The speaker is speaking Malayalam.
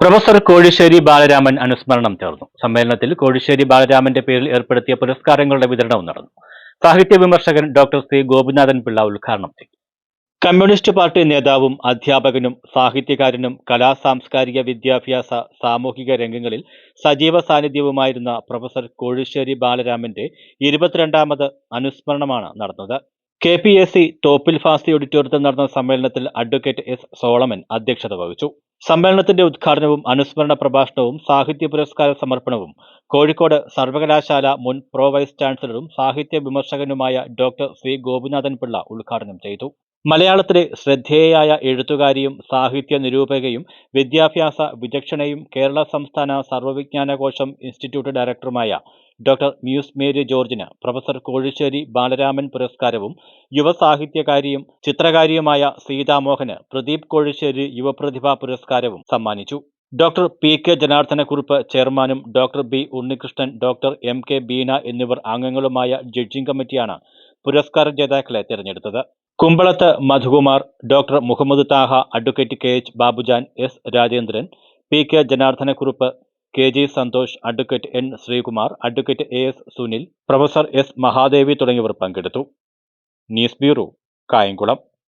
പ്രൊഫസർ കോഴിശ്ശേരി ബാലരാമൻ അനുസ്മരണം ചേർന്നു. സമ്മേളനത്തിൽ കോഴിശ്ശേരി ബാലരാമന്റെ പേരിൽ ഏർപ്പെടുത്തിയ പുരസ്കാരങ്ങളുടെ വിതരണവും നടന്നു. സാഹിത്യ വിമർശകൻ ഡോക്ടർ സി ഗോപിനാഥൻ പിള്ള ഉദ്ഘാടനം ചെയ്തു. കമ്മ്യൂണിസ്റ്റ് പാർട്ടി നേതാവും അധ്യാപകനും സാഹിത്യകാരനും കലാ സാംസ്കാരിക വിദ്യാഭ്യാസ സാമൂഹിക രംഗങ്ങളിൽ സജീവ സാന്നിധ്യവുമായിരുന്ന പ്രൊഫസർ കോഴിശ്ശേരി ബാലരാമന്റെ ഇരുപത്തിരണ്ടാമത് അനുസ്മരണമാണ് നടന്നത്. K P S C Thoppil Fasi ഓഡിറ്റോറിയത്തിൽ നടന്ന സമ്മേളനത്തിൽ അഡ്വക്കേറ്റ് എസ് സോളമൻ അധ്യക്ഷത വഹിച്ചു. സമ്മേളനത്തിന്റെ ഉദ്ഘാടനവും അനുസ്മരണ പ്രഭാഷണവും സാഹിത്യ പുരസ്കാര സമർപ്പണവും കോഴിക്കോട് സർവകലാശാല മുൻ പ്രോ വൈസ് ചാൻസലറും സാഹിത്യ വിമർശകനുമായ ഡോക്ടർ സി ഗോപിനാഥൻ പിള്ള ഉദ്ഘാടനം ചെയ്തു. മലയാളത്തിലെ ശ്രദ്ധേയയായ എഴുത്തുകാരിയും സാഹിത്യ നിരൂപകയും വിദ്യാഭ്യാസ വിചക്ഷണയും കേരള സംസ്ഥാന സർവവിജ്ഞാനകോശം ഇൻസ്റ്റിറ്റ്യൂട്ട് ഡയറക്ടറുമായ ഡോക്ടർ മ്യൂസ് മേരി ജോർജിന് പ്രൊഫസർ കോഴിശ്ശേരി ബാലരാമൻ പുരസ്കാരവും യുവസാഹിത്യകാരിയും ചിത്രകാരിയുമായ സീതാമോഹന് പ്രദീപ് കോഴിശ്ശേരി യുവപ്രതിഭാ പുരസ്കാരവും സമ്മാനിച്ചു. ഡോക്ടർ പി കെ ജനാർദ്ദനക്കുറുപ്പ് ചെയർമാനും doctor B Unnikrishnan doctor M K Beena എന്നിവർ അംഗങ്ങളുമായ ജഡ്ജിംഗ് കമ്മിറ്റിയാണ് പുരസ്കാര ജേതാക്കളെ തിരഞ്ഞെടുത്തത്. Kumbalath Madhukumar doctor Muhammad Taha advocate K H Babujan S Rajendran P K Janardhanakkurup K G Santhosh advocate N Sreekumar advocate A S Sunil professor S Mahadevi തുടങ്ങിയവർ പങ്കെടുത്തു. News bureau Kayamkulam.